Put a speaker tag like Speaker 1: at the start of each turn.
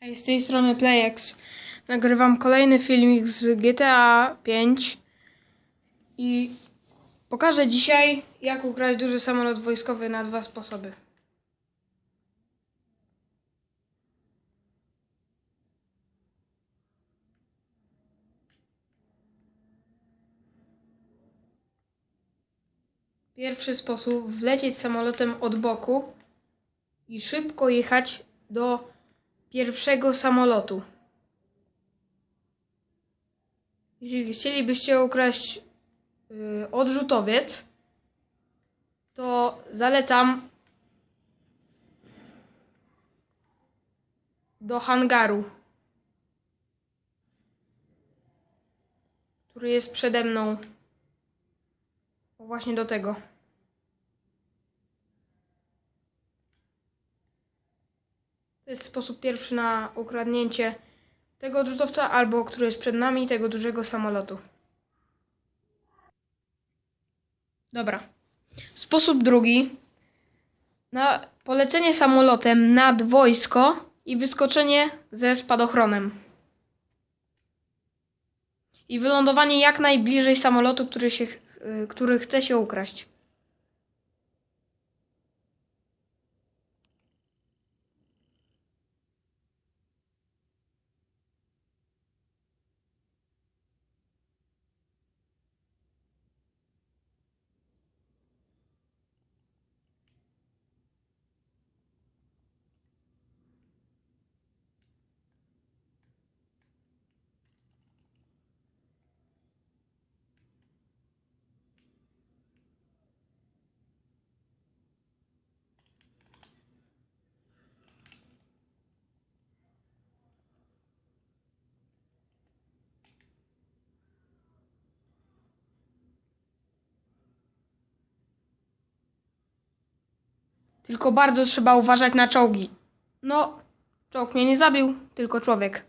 Speaker 1: Hej, z tej strony Playex. Nagrywam kolejny filmik z GTA 5 i pokażę dzisiaj, jak ukraść duży samolot wojskowy na dwa sposoby. Pierwszy sposób wlecieć samolotem od boku i szybko jechać do pierwszego samolotu. Jeśli chcielibyście ukraść y, odrzutowiec, to zalecam do hangaru, który jest przede mną. Właśnie do tego. To jest sposób pierwszy na ukradnięcie tego odrzutowca, albo który jest przed nami, tego dużego samolotu. Dobra. Sposób drugi. Na polecenie samolotem nad wojsko i wyskoczenie ze spadochronem. I wylądowanie jak najbliżej samolotu, który, się, y, który chce się ukraść. Tylko bardzo trzeba uważać na czołgi. No, czołg mnie nie zabił, tylko człowiek.